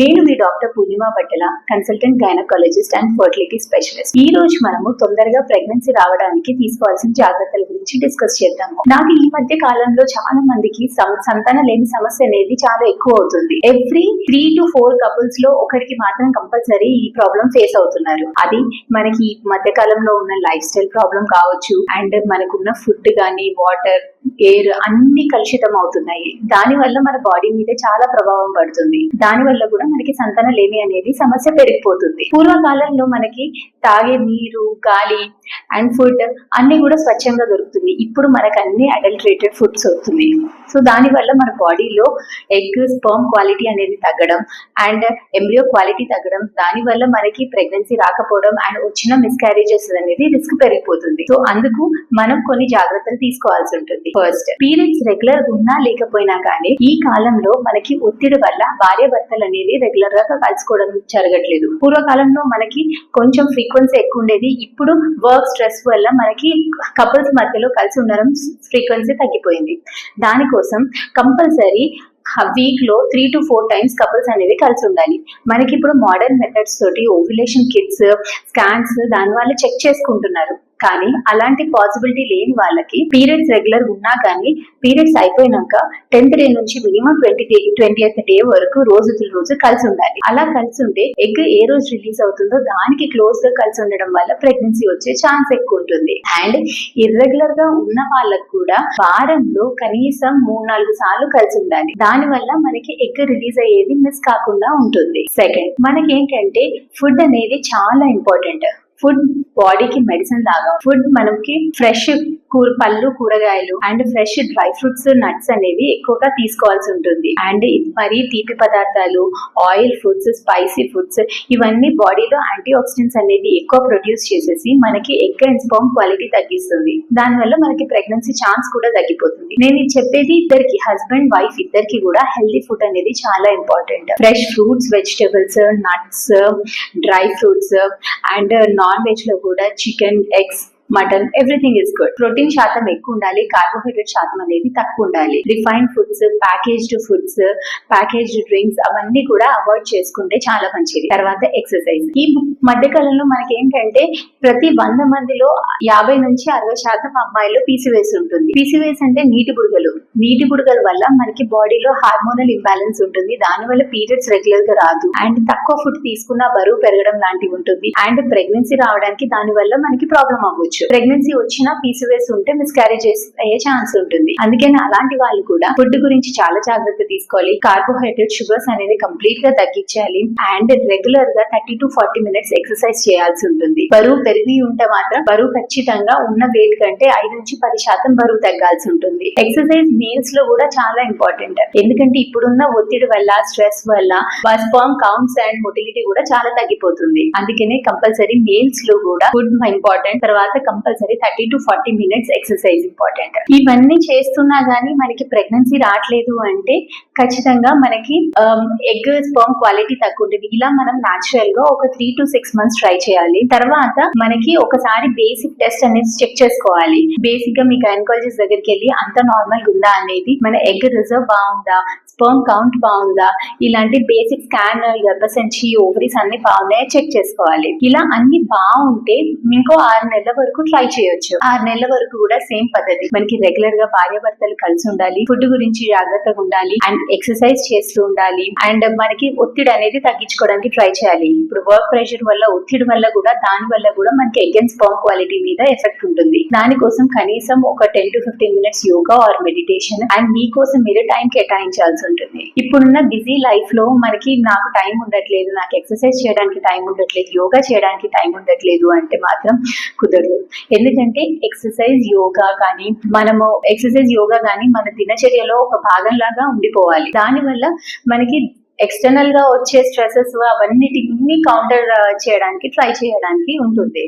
నేను మీ doctor Purnima Pattela consultant gynaecologist and fertility specialist ఈ రోజు మనము తొందరగా ప్రెగ్నెన్సీ రావడానికి తీసుకోవాల్సిన జాగ్రత్తల గురించి డిస్కస్ చేద్దాము. నాకు ఈ మధ్య కాలంలో చాలా మందికి సంతాన లేని సమస్య అనేది చాలా ఎక్కువ అవుతుంది. ఎవ్రీ త్రీ టు ఫోర్ కపుల్స్లో ఒకరికి మాత్రం కంపల్సరీ ఈ ప్రాబ్లం ఫేస్ అవుతున్నారు. అది మనకి ఈ మధ్య కాలంలో ఉన్న లైఫ్ స్టైల్ ప్రాబ్లం కావచ్చు అండ్ మనకున్న ఫుడ్ కానీ వాటర్ ఎయిర్ అన్ని కలుషితం అవుతున్నాయి. దాని వల్ల మన బాడీ మీద చాలా ప్రభావం పడుతుంది. దాని వల్ల కూడా మనకి సంతానలేమి అనేది సమస్య పెరిగిపోతుంది. పూర్వకాలంలో మనకి తాగే నీరు గాలి అండ్ ఫుడ్ అన్ని కూడా స్వచ్ఛంగా దొరుకుతుంది. ఇప్పుడు మనకు అన్ని అడల్టరేటెడ్ ఫుడ్స్ వస్తుంది సో దాని వల్ల మన బాడీలో ఎగ్ స్పర్మ్ క్వాలిటీ అనేది తగ్గడం అండ్ ఎంబ్రియో క్వాలిటీ తగ్గడం దాని వల్ల మనకి ప్రెగ్నెన్సీ రాకపోవడం అండ్ వచ్చిన మిస్క్యారేజెస్ అనేది రిస్క్ పెరిగిపోతుంది. సో అందుకు మనం కొన్ని జాగ్రత్తలు తీసుకోవాల్సి ఉంటుంది. ఫస్ట్ పీరియడ్స్ రెగ్యులర్ ఉన్నా లేకపోయినా కానీ ఈ కాలంలో మనకి ఒత్తిడి వల్ల భార్య భర్తలు అనేది రెగ్యులర్గా కలుసుకోవడం జరగట్లేదు. పూర్వకాలంలో మనకి కొంచెం ఫ్రీక్వెన్సీ ఎక్కువ ఉండేది. ఇప్పుడు వర్క్ స్ట్రెస్ వల్ల మనకి కపుల్స్ మధ్యలో కలిసి ఉండడం ఫ్రీక్వెన్సీ తగ్గిపోయింది. దానికోసం కంపల్సరీ వీక్లో three to four times couples అనేవి కలిసి ఉండాలి. మనకి ఇప్పుడు మోడర్న్ మెథడ్స్ తోటి ఓవ్యులేషన్ కిట్స్ స్కాన్స్ దాని వల్ల చెక్ చేసుకుంటున్నారు. కానీ అలాంటి పాసిబిలిటీ లేని వాళ్ళకి పీరియడ్స్ రెగ్యులర్ ఉన్నా కానీ పీరియడ్స్ అయిపోయినాక టెన్త్ డే నుంచి minimum twenty day twenty day వరకు రోజు రోజు కలిసి ఉండాలి. అలా కలిసి ఉంటే ఎగ్ ఏ రోజు రిలీజ్ అవుతుందో దానికి క్లోజ్గా కలిసి ఉండడం వల్ల ప్రెగ్నెన్సీ వచ్చే ఛాన్స్ ఎక్కువ ఉంటుంది. అండ్ ఇర్రెగ్యులర్గా ఉన్న వాళ్ళకు కూడా వారంలో కనీసం మూడు నాలుగు సార్లు కలిసి ఉండాలి. దాని వల్ల మనకి ఎగ్ రిలీజ్ అయ్యేది మిస్ కాకుండా ఉంటుంది. సెకండ్ మనకి ఏంటంటే ఫుడ్ అనేది చాలా ఇంపార్టెంట్ ఫుడ్ బాడీకి మెడిసిన్ లాగా ఫుడ్ మనకి ఫ్రెష్ కూర పళ్ళు కూరగాయలు and fresh dry fruits nuts అనేవి ఎక్కువగా తీసుకోవాల్సి ఉంటుంది. అండ్ మరి తీపి పదార్థాలు ఆయిల్ ఫుడ్స్ స్పైసీ ఫుడ్స్ ఇవన్నీ బాడీలో యాంటీ ఆక్సిడెంట్స్ అనేది ఎక్కువ ప్రొడ్యూస్ చేసేసి మనకి ఎగ్ అండ్ స్పర్మ్ క్వాలిటీ తగ్గిస్తుంది. దానివల్ల మనకి ప్రెగ్నెన్సీ ఛాన్స్ కూడా తగ్గిపోతుంది. నేను చెప్పేది ఇద్దరికి హస్బెండ్ వైఫ్ ఇద్దరికి కూడా హెల్తీ ఫుడ్ అనేది చాలా important fresh fruits vegetables nuts dry fruits and non వెజ్లో కూడా chicken eggs mutton everything is good protein శాతం ఎక్కువ ఉండాలి కార్బోహైడ్రేట్ శాతం అనేది తక్కువ ఉండాలి. Refined foods packaged foods packaged drinks అవన్నీ కూడా అవాయిడ్ చేసుకుంటే చాలా మంచిది. తర్వాత ఎక్సర్సైజ్ ఈ మధ్య కాలంలో మనకి ఏంటంటే ప్రతి వంద మందిలో యాభై నుంచి అరవై శాతం అమ్మాయిలు పీసీవేస్ ఉంటుంది. పీసీవేస్ అంటే నీటి బుడగలు. నీటి బుడగల వల్ల మనకి బాడీలో హార్మోనల్ ఇంబ్యాలెన్స్ ఉంటుంది. దాని వల్ల పీరియడ్స్ రెగ్యులర్గా రాదు. అండ్ తక్కువ ఫుడ్ తీసుకున్న బరువు పెరగడం లాంటివి ఉంటుంది. అండ్ ప్రెగ్నెన్సీ రావడానికి దాని వల్ల మనకి ప్రాబ్లం అవ్వచ్చు. ప్రెగ్నెన్సీ వచ్చినా పీసీవేస్ ఉంటే మిస్క్యారేజెస్ అయ్యే ఛాన్స్ ఉంటుంది. అందుకని అలాంటి వాళ్ళు కూడా ఫుడ్ గురించి చాలా జాగ్రత్త తీసుకోవాలి. కార్బోహైడ్రేట్ షుగర్స్ అనేది కంప్లీట్గా తగ్గించాలి. అండ్ రెగ్యులర్గా thirty to forty minutes exercise చేయాల్సి ఉంటుంది. బరువు పెరిగి ఉంటే మాత్రం బరువు ఖచ్చితంగా ఉన్న వెయిట్ కంటే ఐదు నుంచి పది శాతం బరువు తగ్గాల్సి ఉంటుంది. ఎక్సర్సైజ్ మీల్స్లో కూడా చాలా ఇంపార్టెంట్ ఎందుకంటే ఇప్పుడున్న ఒత్తిడి వల్ల స్ట్రెస్ వల్ల స్పర్మ్ కౌంట్స్ అండ్ మొటిలిటీ కూడా చాలా తగ్గిపోతుంది. అందుకనే కంపల్సరీ మీల్స్లో కూడా ఫుడ్ ఇంపార్టెంట్ తర్వాత compulsory thirty to forty minutes exercise important. ఇవన్నీ చేస్తున్నా గానీ మనకి ప్రెగ్నెన్సీ రావట్లేదు అంటే ఖచ్చితంగా మనకి um, ఎగ్ స్పర్మ్ క్వాలిటీ తక్కువ ఉంటుంది ఇలా మనం న్యాచురల్గా ఒక three to six months try చేయాలి. తర్వాత మనకి ఒకసారి బేసిక్ టెస్ట్ అనేది చెక్ చేసుకోవాలి. బేసిక్గా మీ గైనకాలజిస్ట్ దగ్గరికి వెళ్ళి అంత నార్మల్ ఉందా అనేది మన ఎగ్ రిజర్వ్ బాగుందా? స్పర్మ్ కౌంట్ బాగుందా? ఇలాంటి బేసిక్ స్కాన్ గర్భసంచి ఓవరీస్ అన్ని బాగున్నాయా? చెక్ చేసుకోవాలి. ఇలా అన్ని బాగుంటే ఇంకో ఆరు నెలల వరకు ట్రై చేయొచ్చు. ఆరు నెలల వరకు కూడా సేమ్ పద్ధతి. మనకి రెగ్యులర్గా భార్య భర్తలు కలిసి ఉండాలి ఫుడ్ గురించి జాగ్రత్తగా ఉండాలి అండ్ ఎక్సర్సైజ్ చేస్తూ ఉండాలి అండ్ మనకి ఒత్తిడి అనేది తగ్గించుకోవడానికి ట్రై చేయాలి. ఇప్పుడు వర్క్ ప్రెషర్ వల్ల ఒత్తిడి వల్ల కూడా దాని వల్ల కూడా మనకి ఎగెన్స్ స్పర్మ్ క్వాలిటీ మీద ఎఫెక్ట్ ఉంటుంది. దానికోసం కనీసం ఒక ten to fifteen minutes yoga or meditation and మీకోసం మీరు టైం కేటాయించాల్సి ఉంటుంది. ఇప్పుడున్న బిజీ లైఫ్లో మనకి నాకు టైం ఉండట్లేదు నాకు ఎక్సర్సైజ్ చేయడానికి టైం ఉండట్లేదు యోగా చేయడానికి టైం ఉండట్లేదు అంటే మాత్రం కుదరదు. ఎందుకంటే ఎక్సర్సైజ్ యోగా కానీ మనము ఎక్సర్సైజ్ యోగా కానీ మన దినచర్యలో ఒక భాగంలాగా ఉండిపోవాలి. దానివల్ల మనకి ఎక్స్టర్నల్గా వచ్చే స్ట్రెసెస్ అవన్నిటిని కౌంటర్ చేయడానికి ట్రై చేయడానికి ఉంటుంది.